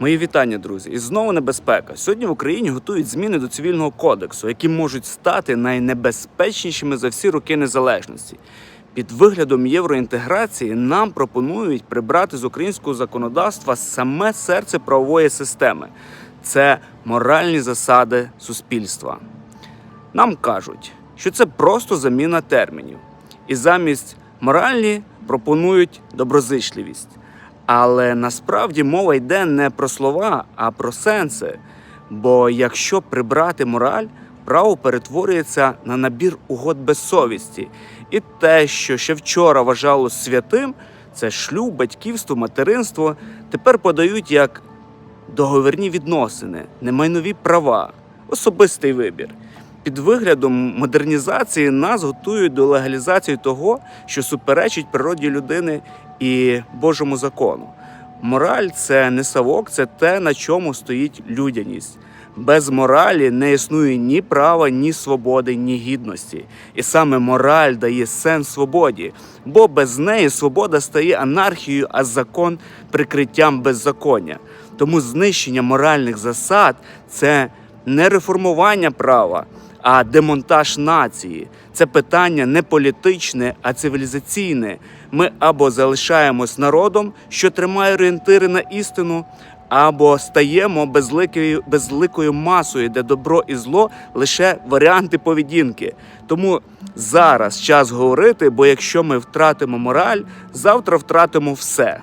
Мої вітання, друзі. І знову небезпека. Сьогодні в Україні готують зміни до цивільного кодексу, які можуть стати найнебезпечнішими за всі роки незалежності. Під виглядом євроінтеграції нам пропонують прибрати з українського законодавства саме серце правової системи це моральні засади суспільства. Нам кажуть, що це просто заміна термінів, і замість моральні пропонують доброзичливість. Але насправді мова йде не про слова, а про сенси. Бо якщо прибрати мораль, право перетворюється на набір угод без совісті. І те, що ще вчора вважалось святим, це шлюб, батьківство, материнство, тепер подають як договірні відносини, немайнові права, особистий вибір. Під виглядом модернізації нас готують до легалізації того, що суперечить природі людини і Божому закону. Мораль це не савок, це те, на чому стоїть людяність. Без моралі не існує ні права, ні свободи, ні гідності. І саме мораль дає сенс свободі, бо без неї свобода стає анархією, а закон прикриттям беззаконня. Тому знищення моральних засад це не реформування права, а демонтаж нації. Це питання не політичне, а цивілізаційне. Ми або залишаємось народом, що тримає орієнтири на істину, або стаємо безликою, безликою масою, де добро і зло лише варіанти поведінки. Тому зараз час говорити, бо якщо ми втратимо мораль, завтра втратимо все.